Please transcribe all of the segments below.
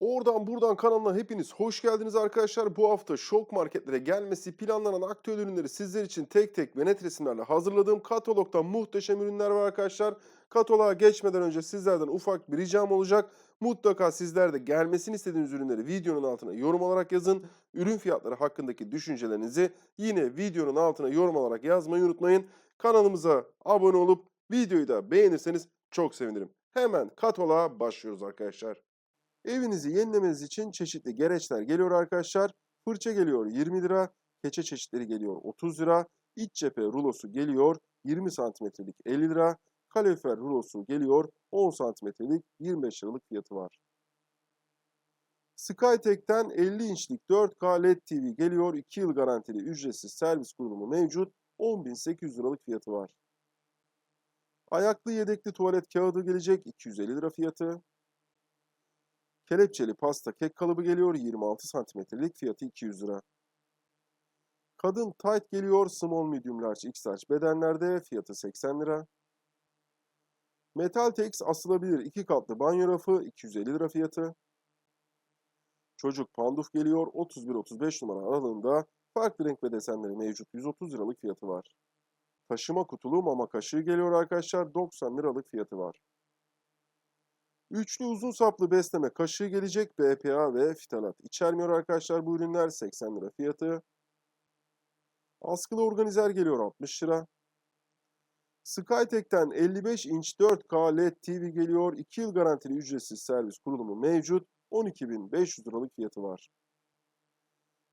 Oradan buradan kanalına hepiniz hoş geldiniz arkadaşlar. Bu hafta şok marketlere gelmesi planlanan aktüel ürünleri sizler için tek tek ve net resimlerle hazırladığım katalogda muhteşem ürünler var arkadaşlar. Kataloğa geçmeden önce sizlerden ufak bir ricam olacak. Mutlaka sizler de gelmesini istediğiniz ürünleri videonun altına yorum olarak yazın. Ürün fiyatları hakkındaki düşüncelerinizi yine videonun altına yorum olarak yazmayı unutmayın. Kanalımıza abone olup videoyu da beğenirseniz çok sevinirim. Hemen kataloğa başlıyoruz arkadaşlar. Evinizi yenilemeniz için çeşitli gereçler geliyor arkadaşlar. Fırça geliyor 20 lira, keçe çeşitleri geliyor 30 lira, iç cephe rulosu geliyor 20 santimetrelik 50 lira, kalorifer rulosu geliyor 10 santimetrelik 25 liralık fiyatı var. Skytek'ten 50 inçlik 4K LED TV geliyor 2 yıl garantili ücretsiz servis kurulumu mevcut 10.800 liralık fiyatı var. Ayaklı yedekli tuvalet kağıdı gelecek 250 lira fiyatı. Kelepçeli pasta kek kalıbı geliyor 26 santimetrelik fiyatı 200 lira. Kadın tight geliyor small medium large x large bedenlerde fiyatı 80 lira. Metal Tex asılabilir iki katlı banyo rafı 250 lira fiyatı. Çocuk panduf geliyor 31-35 numara aralığında farklı renk ve desenleri mevcut 130 liralık fiyatı var. Taşıma kutulu mama kaşığı geliyor arkadaşlar 90 liralık fiyatı var. Üçlü uzun saplı besleme kaşığı gelecek BPA ve fitalat içermiyor arkadaşlar bu ürünler 80 lira fiyatı. Askılı organizer geliyor 60 lira. Skytek'ten 55 inç 4K LED TV geliyor. 2 yıl garantili ücretsiz servis kurulumu mevcut. 12.500 liralık fiyatı var.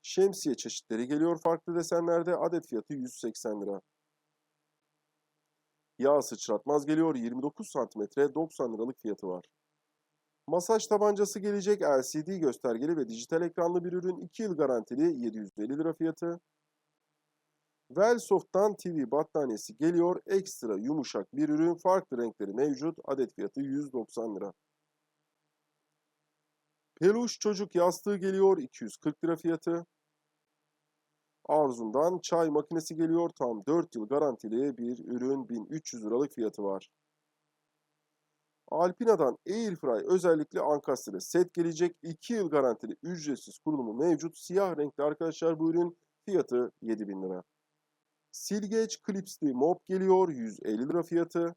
Şemsiye çeşitleri geliyor farklı desenlerde. Adet fiyatı 180 lira. Yağ sıçratmaz geliyor 29 cm 90 liralık fiyatı var. Masaj tabancası gelecek LCD göstergeli ve dijital ekranlı bir ürün 2 yıl garantili 750 lira fiyatı. Wellsoft'tan TV battaniyesi geliyor ekstra yumuşak bir ürün farklı renkleri mevcut adet fiyatı 190 lira. Peluş çocuk yastığı geliyor 240 lira fiyatı. Arzum'dan çay makinesi geliyor tam 4 yıl garantili bir ürün 1300 liralık fiyatı var. Alpina'dan Airfry özellikle ankastre set gelecek. 2 yıl garantili ücretsiz kurulumu mevcut. Siyah renkli arkadaşlar bu ürün fiyatı 7000 lira. Silgeç klipsli mop geliyor. 150 lira fiyatı.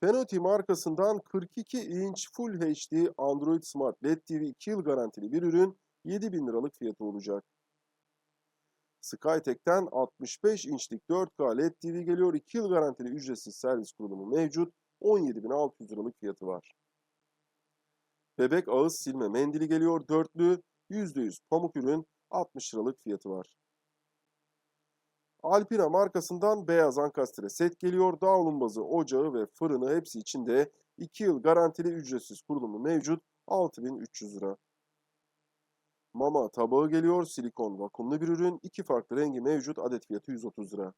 Fenoti markasından 42 inç Full HD Android Smart LED TV 2 yıl garantili bir ürün. 7000 liralık fiyatı olacak. Skytek'ten 65 inçlik 4K LED TV geliyor. 2 yıl garantili ücretsiz servis kurulumu mevcut 17.600 liralık fiyatı var. Bebek ağız silme mendili geliyor dörtlü %100 pamuk ürün 60 liralık fiyatı var. Alpina markasından beyaz ankastre set geliyor. Davlumbazı, ocağı ve fırını hepsi içinde 2 yıl garantili ücretsiz kurulumu mevcut 6300 lira. Mama tabağı geliyor. Silikon vakumlu bir ürün. iki farklı rengi mevcut. Adet fiyatı 130 lira.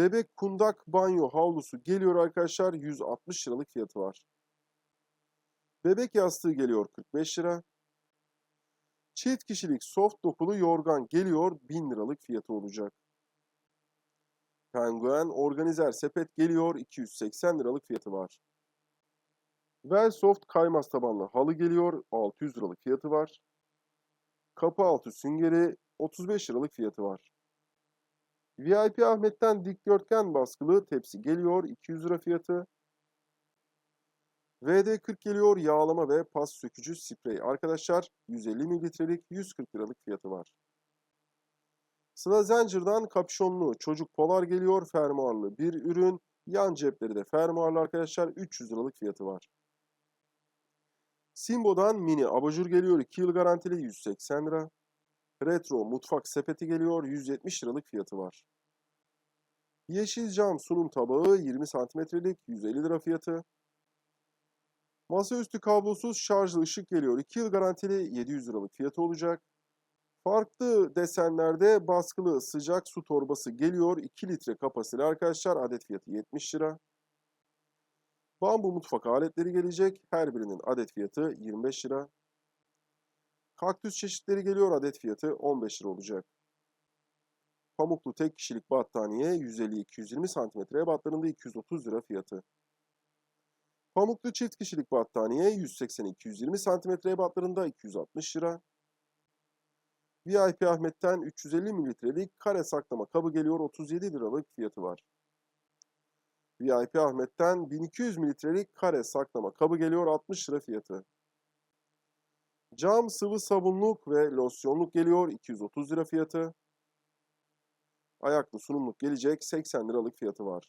Bebek kundak banyo havlusu geliyor arkadaşlar. 160 liralık fiyatı var. Bebek yastığı geliyor 45 lira. Çift kişilik soft dokulu yorgan geliyor 1000 liralık fiyatı olacak. Penguen organizer sepet geliyor 280 liralık fiyatı var. Velsoft kaymaz tabanlı halı geliyor 600 liralık fiyatı var. Kapı altı süngeri 35 liralık fiyatı var. VIP Ahmet'ten dikdörtgen baskılı tepsi geliyor 200 lira fiyatı. VD40 geliyor yağlama ve pas sökücü sprey. Arkadaşlar 150 mililitrelik 140 liralık fiyatı var. Sıla Zenger'dan kapşonlu çocuk polar geliyor fermuarlı bir ürün. Yan cepleri de fermuarlı arkadaşlar 300 liralık fiyatı var. Simbo'dan mini abajur geliyor 2 yıl garantili 180 lira. Retro mutfak sepeti geliyor 170 liralık fiyatı var. Yeşil cam sunum tabağı 20 santimetrelik 150 lira fiyatı. Masaüstü kablosuz şarjlı ışık geliyor. 2 yıl garantili 700 liralık fiyatı olacak. Farklı desenlerde baskılı sıcak su torbası geliyor. 2 litre kapasiteli arkadaşlar. Adet fiyatı 70 lira. Bambu mutfak aletleri gelecek. Her birinin adet fiyatı 25 lira. Kaktüs çeşitleri geliyor. Adet fiyatı 15 lira olacak. Pamuklu tek kişilik battaniye 150-220 cm ebatlarında 230 lira fiyatı. Pamuklu çift kişilik battaniye 180-220 cm ebatlarında 260 lira. VIP Ahmet'ten 350 mililitrelik kare saklama kabı geliyor 37 liralık fiyatı var. VIP Ahmet'ten 1200 mililitrelik kare saklama kabı geliyor 60 lira fiyatı. Cam sıvı sabunluk ve losyonluk geliyor 230 lira fiyatı. Ayaklı sunumluk gelecek 80 liralık fiyatı var.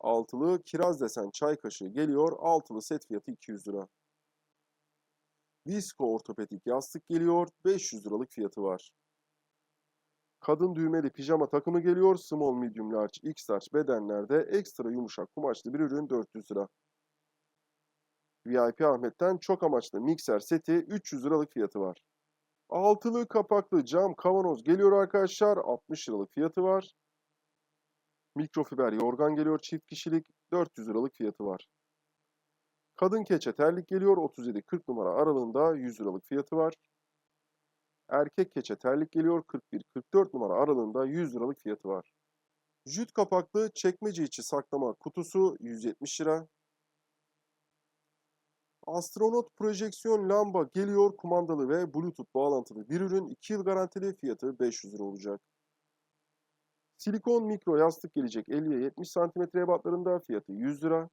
Altılı kiraz desen çay kaşığı geliyor. Altılı set fiyatı 200 lira. Visco ortopedik yastık geliyor. 500 liralık fiyatı var. Kadın düğmeli pijama takımı geliyor. Small, medium, large, x large bedenlerde ekstra yumuşak kumaşlı bir ürün 400 lira. VIP Ahmet'ten çok amaçlı mikser seti 300 liralık fiyatı var. Altılı kapaklı cam kavanoz geliyor arkadaşlar. 60 liralık fiyatı var. Mikrofiber yorgan geliyor çift kişilik 400 liralık fiyatı var. Kadın keçe terlik geliyor 37-40 numara aralığında 100 liralık fiyatı var. Erkek keçe terlik geliyor 41-44 numara aralığında 100 liralık fiyatı var. Jüt kapaklı çekmece içi saklama kutusu 170 lira. Astronot projeksiyon lamba geliyor kumandalı ve bluetooth bağlantılı bir ürün 2 yıl garantili fiyatı 500 lira olacak. Silikon mikro yastık gelecek 50'ye 70 cm ebatlarında fiyatı 100 lira.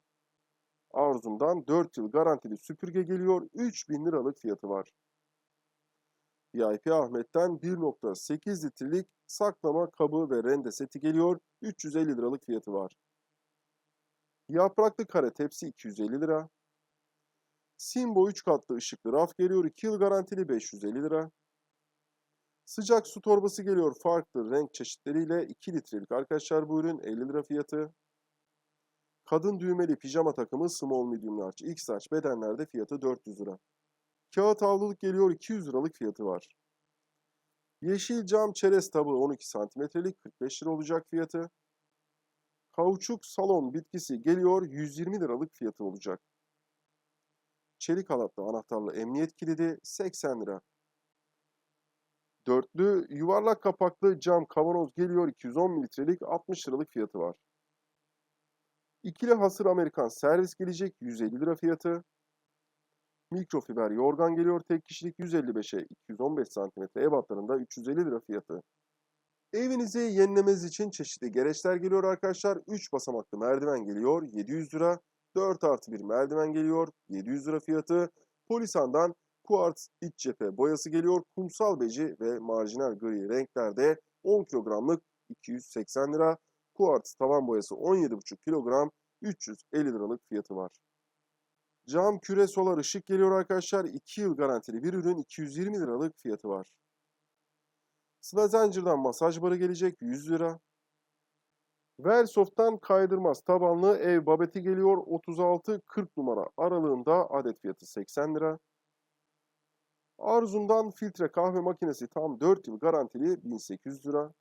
Arzum'dan 4 yıl garantili süpürge geliyor 3000 liralık fiyatı var. VIP Ahmet'ten 1.8 litrelik saklama kabı ve rende seti geliyor 350 liralık fiyatı var. Yapraklı kare tepsi 250 lira. Simbo 3 katlı ışıklı raf geliyor 2 yıl garantili 550 lira. Sıcak su torbası geliyor farklı renk çeşitleriyle 2 litrelik arkadaşlar bu ürün 50 lira fiyatı. Kadın düğmeli pijama takımı small medium large x large bedenlerde fiyatı 400 lira. Kağıt havluluk geliyor 200 liralık fiyatı var. Yeşil cam çerez tabağı 12 santimetrelik 45 lira olacak fiyatı. Kauçuk salon bitkisi geliyor 120 liralık fiyatı olacak. Çelik halatlı anahtarlı emniyet kilidi 80 lira. Dörtlü yuvarlak kapaklı cam kavanoz geliyor 210 mililitrelik 60 liralık fiyatı var. İkili hasır Amerikan servis gelecek 150 lira fiyatı. Mikrofiber yorgan geliyor tek kişilik 155'e 215 cm ebatlarında 350 lira fiyatı. Evinizi yenilemeniz için çeşitli gereçler geliyor arkadaşlar. 3 basamaklı merdiven geliyor 700 lira. 4 artı 1 merdiven geliyor 700 lira fiyatı. Polisan'dan kuartz iç cephe boyası geliyor. Kumsal beci ve marjinal gri renklerde 10 kilogramlık 280 lira. Kuartz tavan boyası 17,5 kilogram 350 liralık fiyatı var. Cam küre solar ışık geliyor arkadaşlar. 2 yıl garantili bir ürün 220 liralık fiyatı var. Zincir'den masaj barı gelecek 100 lira. Velsoft'tan kaydırmaz tabanlı ev babeti geliyor 36-40 numara aralığında adet fiyatı 80 lira. Arzum'dan filtre kahve makinesi tam 4 yıl garantili 1800 lira.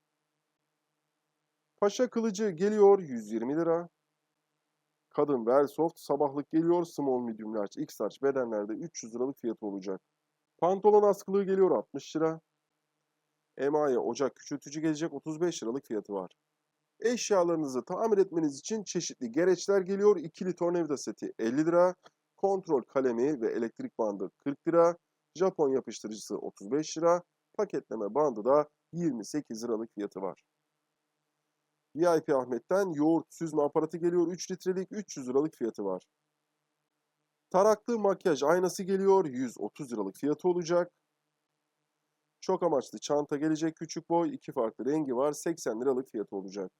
Paşa kılıcı geliyor 120 lira. Kadın Velsoft sabahlık geliyor small medium large x large bedenlerde 300 liralık fiyatı olacak. Pantolon askılığı geliyor 60 lira. Emaye ocak küçültücü gelecek 35 liralık fiyatı var. Eşyalarınızı tamir etmeniz için çeşitli gereçler geliyor. İkili tornavida seti 50 lira. Kontrol kalemi ve elektrik bandı 40 lira. Japon yapıştırıcısı 35 lira. Paketleme bandı da 28 liralık fiyatı var. VIP Ahmet'ten yoğurt süzme aparatı geliyor 3 litrelik 300 liralık fiyatı var. Taraklı makyaj aynası geliyor 130 liralık fiyatı olacak. Çok amaçlı çanta gelecek küçük boy iki farklı rengi var 80 liralık fiyatı olacak.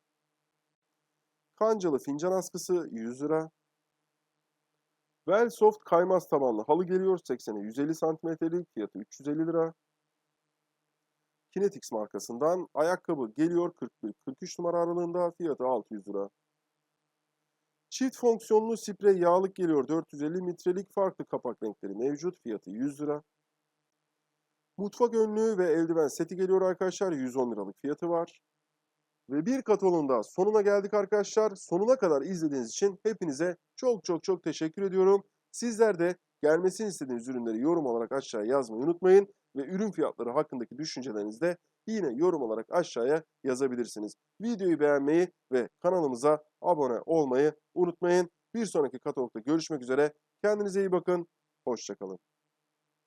Kancalı fincan askısı 100 lira. Velsoft kaymaz tabanlı halı geliyor 80'e 150 santimetrelik fiyatı 350 lira. Kinetix markasından ayakkabı geliyor 41-43 numara aralığında fiyatı 600 lira. Çift fonksiyonlu sprey yağlık geliyor 450 mililitrelik farklı kapak renkleri mevcut fiyatı 100 lira. Mutfak önlüğü ve eldiven seti geliyor arkadaşlar 110 liralık fiyatı var. Ve bir katalonun da sonuna geldik arkadaşlar. Sonuna kadar izlediğiniz için hepinize çok çok çok teşekkür ediyorum. Sizler de gelmesini istediğiniz ürünleri yorum olarak aşağıya yazmayı unutmayın. Ve ürün fiyatları hakkındaki düşüncelerinizi de yine yorum olarak aşağıya yazabilirsiniz. Videoyu beğenmeyi ve kanalımıza abone olmayı unutmayın. Bir sonraki katalogda görüşmek üzere. Kendinize iyi bakın. Hoşçakalın.